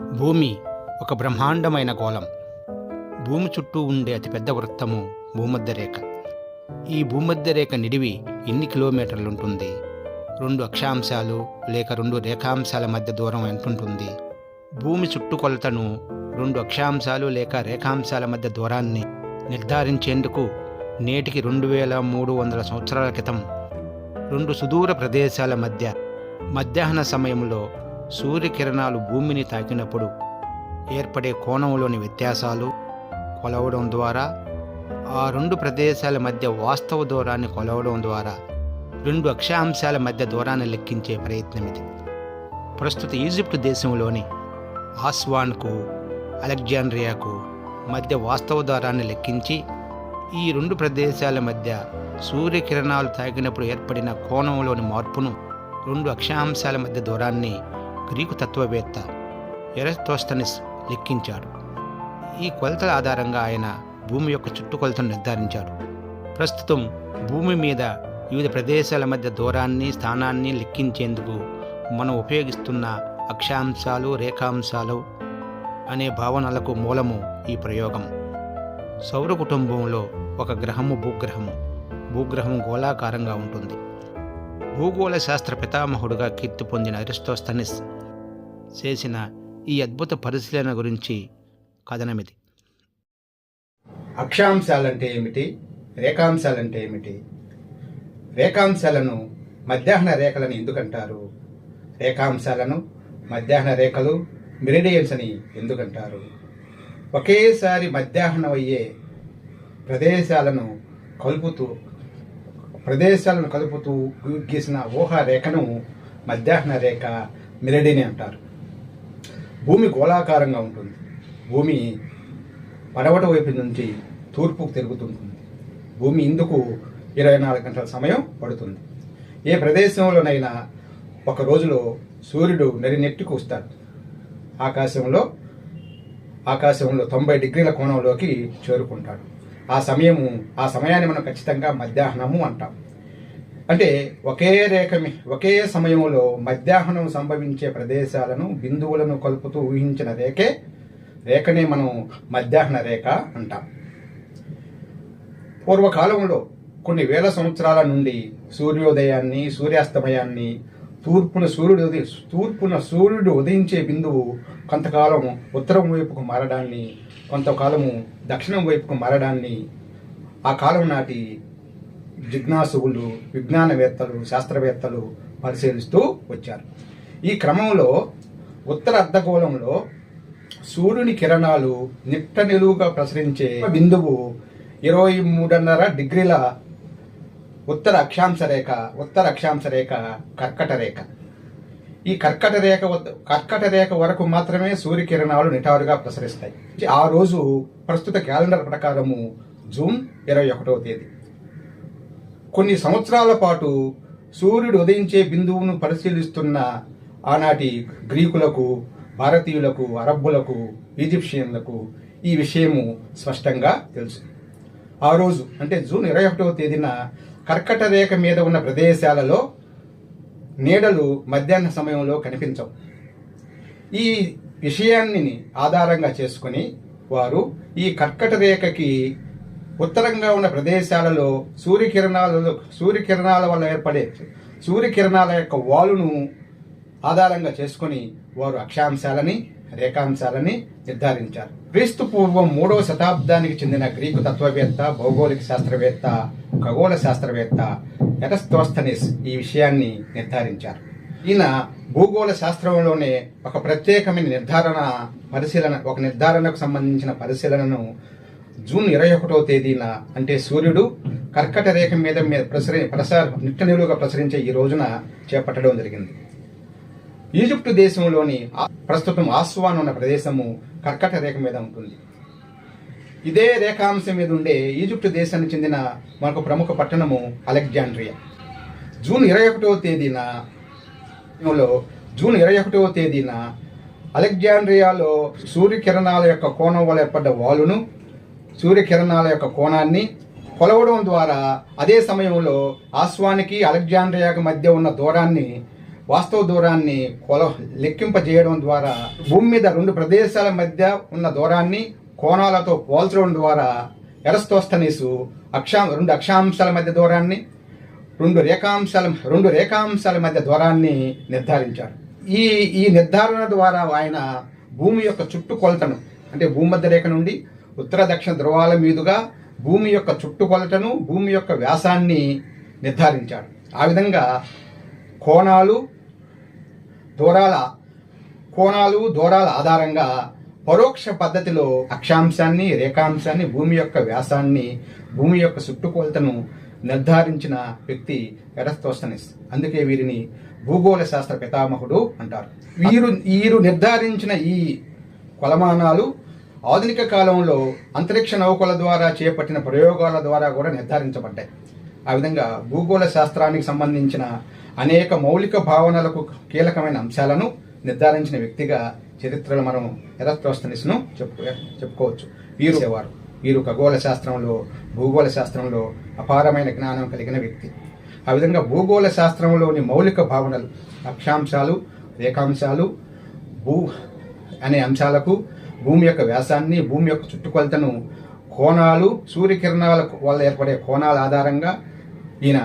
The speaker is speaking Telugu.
భూమి ఒక బ్రహ్మాండమైన గోళం. భూమి చుట్టూ ఉండే అతిపెద్ద వృత్తము భూమధ్య రేఖ ఈ భూమధ్య రేఖ నిడివి ఎన్ని కిలోమీటర్లు ఉంటుంది రెండు అక్షాంశాలు లేక రెండు రేఖాంశాల మధ్య దూరం ఎంతుంటుంది? భూమి చుట్టుకొలతను రెండు అక్షాంశాలు లేక రేఖాంశాల మధ్య దూరాన్ని నిర్ధారించేందుకు నేటికి రెండు వేల మూడు వందల సంవత్సరాల క్రితం రెండు సుదూర ప్రదేశాల మధ్య మధ్యాహ్న సమయంలో సూర్యకిరణాలు భూమిని తాకినప్పుడు ఏర్పడే కోణంలోని వ్యత్యాసాలు కొలవడం ద్వారా ఆ రెండు ప్రదేశాల మధ్య వాస్తవ దూరాన్ని కొలవడం ద్వారా రెండు అక్షాంశాల మధ్య దూరాన్ని లెక్కించే ప్రయత్నం ఇది. ప్రస్తుత ఈజిప్ట్ దేశంలోని ఆస్వాన్కు అలెగ్జాండ్రియాకు మధ్య వాస్తవ దూరాన్ని లెక్కించి ఈ రెండు ప్రదేశాల మధ్య సూర్యకిరణాలు తాకినప్పుడు ఏర్పడిన కోణంలోని మార్పును రెండు అక్షాంశాల మధ్య దూరాన్ని గ్రీకు తత్వవేత్త ఎరస్తోస్తనిస్ లెక్కించాడు. ఈ కొలతల ఆధారంగా ఆయన భూమి యొక్క చుట్టుకొలతను నిర్ధారించాడు. ప్రస్తుతం భూమి మీద వివిధ ప్రదేశాల మధ్య దూరాన్ని స్థానాన్ని లెక్కించేందుకు మనం ఉపయోగిస్తున్న అక్షాంశాలు రేఖాంశాలు అనే భావనలకు మూలము ఈ ప్రయోగం. సౌర కుటుంబంలో ఒక గ్రహము భూగ్రహము. భూగ్రహం గోళాకారంగా ఉంటుంది. భూగోళ శాస్త్ర పితామహుడుగా కీర్తి పొందిన అరిస్టోస్తనిస్ చేసిన ఈ అద్భుత పరిశీలన గురించి కథనమిది. అక్షాంశాలంటే ఏమిటి? రేఖాంశాలంటే ఏమిటి? రేఖాంశాలను మధ్యాహ్న రేఖలని ఎందుకంటారు? రేఖాంశాలను మధ్యాహ్న రేఖలు మెరిడియన్స్ అని ఎందుకంటారు? ఒకేసారి మధ్యాహ్నం అయ్యే ప్రదేశాలను కలుపుతూ ప్రదేశాలను కలుపుతూ గీసిన ఊహా రేఖను మధ్యాహ్న రేఖ మెరిడిని అంటారు. భూమి గోళాకారంగా ఉంటుంది. భూమి పడవట వైపు నుంచి తూర్పుకు తిరుగుతుంటుంది. భూమి ఇందుకు ఇరవై నాలుగు గంటల సమయం పడుతుంది. ఏ ప్రదేశంలోనైనా ఒక రోజులో సూర్యుడు నరినెట్టుకు వస్తాడు. ఆకాశంలో ఆకాశంలో తొంభై డిగ్రీల కోణంలోకి చేరుకుంటాడు. ఆ సమయము ఆ సమయాన్ని మనం ఖచ్చితంగా మధ్యాహ్నము అంటాం. అంటే ఒకే రేఖమే ఒకే సమయంలో మధ్యాహ్నం సంభవించే ప్రదేశాలను బిందువులను కలుపుతూ ఊహించిన రేఖే రేఖనే మనం మధ్యాహ్న రేఖ అంటాం. పూర్వకాలంలో కొన్ని వేల సంవత్సరాల నుండి సూర్యోదయాన్ని సూర్యాస్తమయాన్ని తూర్పున సూర్యుడు ఉదయం తూర్పున సూర్యుడు ఉదయించే బిందువు కొంతకాలం ఉత్తరం వైపుకు మారడాన్ని కొంతకాలము దక్షిణం వైపుకు మారడాన్ని ఆ కాలం నాటి జిజ్ఞాసువులు విజ్ఞానవేత్తలు శాస్త్రవేత్తలు పరిశీలిస్తూ వచ్చారు. ఈ క్రమంలో ఉత్తర అర్ధగోళంలో సూర్యుని కిరణాలు నిట్ట నిలువుగా ప్రసరించే బిందువు ఇరవై మూడున్నర డిగ్రీల ఉత్తర అక్షాంశ రేఖ ఉత్తర అక్షాంశ రేఖ కర్కట రేఖ. ఈ కర్కట రేఖ వద్ద- కర్కట రేఖ వరకు మాత్రమే సూర్యకిరణాలు నిటారుగా ప్రసరిస్తాయి. ఆ రోజు ప్రస్తుత క్యాలెండర్ ప్రకారము జూన్ ఇరవై ఒకటవ తేదీ. కొన్ని సంవత్సరాల పాటు సూర్యుడు ఉదయించే బిందువును పరిశీలిస్తున్న ఆనాటి గ్రీకులకు భారతీయులకు అరబ్బులకు ఈజిప్షియన్లకు ఈ విషయము స్పష్టంగా తెలుసు. ఆ రోజు అంటే జూన్ ఇరవై ఒకటవ తేదీన కర్కట రేఖ మీద ఉన్న ప్రదేశాలలో నీడలు మధ్యాహ్న సమయంలో కనిపించవు. ఈ విషయాన్ని ఆధారంగా చేసుకుని వారు ఈ కర్కట రేఖకి ఉత్తరంగా ఉన్న ప్రదేశాలలో సూర్యకిరణాలలో సూర్యకిరణాల వల్ల ఏర్పడే సూర్యకిరణాల యొక్క వాలును ఆధారంగా చేసుకొని వారు అక్షాంశాలని రేఖాంశాలని నిర్ధారించారు. క్రీస్తు పూర్వం మూడవ శతాబ్దానికి చెందిన గ్రీకు తత్వవేత్త భౌగోళిక శాస్త్రవేత్త ఖగోళ శాస్త్రవేత్త ఎటస్తోస్తనిస్ ఈ విషయాన్ని నిర్ధారించారు. ఈయన భూగోళ శాస్త్రంలోనే ఒక ప్రత్యేకమైన నిర్ధారణ పరిశీలన ఒక నిర్ధారణకు సంబంధించిన పరిశీలనను జూన్ ఇరవై ఒకటవ తేదీన అంటే సూర్యుడు కర్కట రేఖ మీద మీద ప్రసరి ప్రసార నిట్ట నిలువుగా ప్రసరించే ఈ రోజున చేపట్టడం జరిగింది. ఈజిప్టు దేశంలోని ఆ- ప్రస్తుతం ఆస్వాన్ ఉన్న ప్రదేశము కర్కట రేఖ మీద ఉంటుంది. ఇదే రేఖాంశం మీద ఉండే ఈజిప్టు దేశానికి చెందిన మరొక ప్రముఖ పట్టణము అలెగ్జాండ్రియా. జూన్ ఇరవై ఒకటవ తేదీన జూన్ ఇరవై ఒకటవ తేదీన అలెగ్జాండ్రియాలో సూర్యకిరణాల యొక్క కోణం వల్ల ఏర్పడ్డ వాలును సూర్యకిరణాల యొక్క కోణాన్ని కొలవడం ద్వారా అదే సమయంలో ఆస్వానికి అలెగ్జాండ్రియాకి మధ్య ఉన్న దూరాన్ని వాస్తవ దూరాన్ని కొల లెక్కింపజేయడం ద్వారా భూమి మీద రెండు ప్రదేశాల మధ్య ఉన్న దూరాన్ని కోణాలతో పోల్చడం ద్వారా ఎరస్తోస్తనీసు అక్షా రెండు అక్షాంశాల మధ్య దూరాన్ని రెండు రేఖాంశాల రెండు రేఖాంశాల మధ్య దూరాన్ని నిర్ధారించాడు ఈ ఈ నిర్ధారణ ద్వారా ఆయన భూమి యొక్క చుట్టుకొలతను అంటే భూమధ్య రేఖ నుండి ఉత్తర దక్షిణ ధ్రువాల మీదుగా భూమి యొక్క చుట్టుకొలతను భూమి యొక్క వ్యాసాన్ని నిర్ధారించాడు. ఆ విధంగా కోణాలు దూరాల కోణాలు దూరాల ఆధారంగా పరోక్ష పద్ధతిలో అక్షాంశాన్ని రేఖాంశాన్ని భూమి యొక్క వ్యాసాన్ని భూమి యొక్క చుట్టుకొలతను నిర్ధారించిన వ్యక్తి ఎరస్తోస్తనిస్ అందుకే వీరిని భూగోళ శాస్త్ర పితామహుడు అంటారు. వీరు వీరు నిర్ధారించిన ఈ కొలమానాలు ఆధునిక కాలంలో అంతరిక్ష నౌకల ద్వారా చేపట్టిన ప్రయోగాల ద్వారా కూడా నిర్ధారించబడ్డాయి. ఆ విధంగా భూగోళ శాస్త్రానికి సంబంధించిన అనేక మౌలిక భావనలకు కీలకమైన అంశాలను నిర్ధారించిన వ్యక్తిగా చరిత్రలో మనం ఎరస్ట్రోస్తనిస్ను చెప్పుకో చెప్పుకోవచ్చు. వీరు వారు వీరు ఖగోళ శాస్త్రంలో భూగోళ శాస్త్రంలో అపారమైన జ్ఞానం కలిగిన వ్యక్తి. ఆ విధంగా భూగోళ శాస్త్రంలోని మౌలిక భావనలు అక్షాంశాలు రేఖాంశాలు భూ అనే అంశాలకు భూమి యొక్క వ్యాసాన్ని భూమి యొక్క చుట్టుకొలతను కోణాలు సూర్యకిరణాల వల్ల ఏర్పడే కోణాల ఆధారంగా ఈయన